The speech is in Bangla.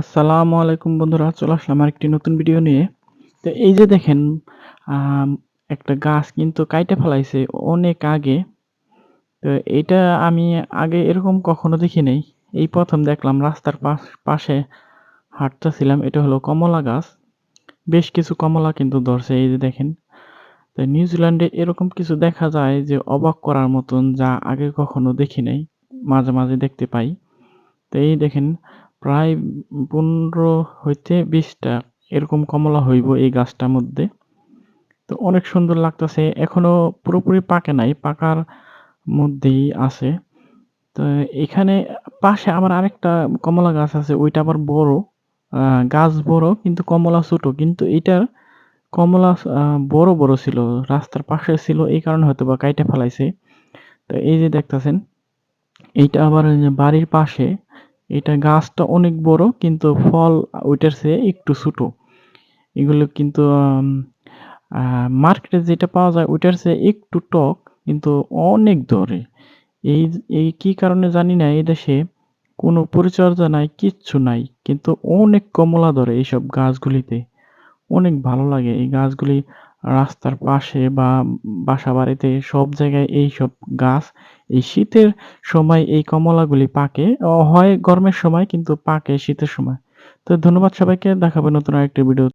আসসালামু আলাইকুম বন্ধুরা, চলে আসলাম আরেকটি নতুন ভিডিও নিয়ে। তো এই যে দেখেন একটা গাছ কিন্তু কাইটে ফেলাইছে অনেক আগে। তো এটা আমি আগে এরকম কখনো দেখি নাই। এই প্রথম দেখলাম রাস্তার পাশে হাঁটতেছিলাম, এটা হলো কমলা গাছ। বেশ কিছু কমলা কিন্তু ধরছে, এই যে দেখেন। তো নিউজিল্যান্ডে এরকম কিছু দেখা যায় যে অবাক করার মতন যা আগে কখনো দেখি নাই, মাঝে মাঝে দেখতে পাই। তো এই দেখেন প্রায় পনেরো হইতে বিশটা এরকম কমলা হইব এই গাছটার মধ্যে। তো অনেক সুন্দর লাগতেছে, এখনও পুরোপুরি পাকে নাই, পাকার মধ্যেই আছে। তো এখানে পাশে আবার আরেকটা কমলা গাছ আছে, ওইটা আবার বড় গাছ বড় কিন্তু কমলা ছোট, কিন্তু এটার কমলা বড় বড় ছিল, রাস্তার পাশে ছিল, এই কারণে হয়তো বা কাইটে ফেলাইছে। তো এই যে দেখতাছেন, এইটা আবার বাড়ির পাশে এটা গাছটা অনেক বড়, কিন্তু ফল ওইটার চেয়ে একটু ছোট। এগুলো কিন্তু মার্কেটে যেটা পাওয়া যায় ওইটার চেয়ে একটু টক, কিন্তু অনেক দরে। এই এই কি কারণে জানি না, এই দেশে কোনো পরিচর্যা নাই, কিচ্ছু নাই, কিন্তু অনেক কমলা ধরে এইসব গাছগুলিতে। অনেক ভালো লাগে এই গাছগুলি রাস্তার পাশে বা বাসা বাড়িতে সব জায়গায় এইসব গাছ, এই শীতের সময় এই কমলাগুলি পাকে। হয় গরমের সময়, কিন্তু পাকে শীতের সময়। তো ধন্যবাদ সবাইকে, দেখাবে নতুন আরেকটি ভিডিও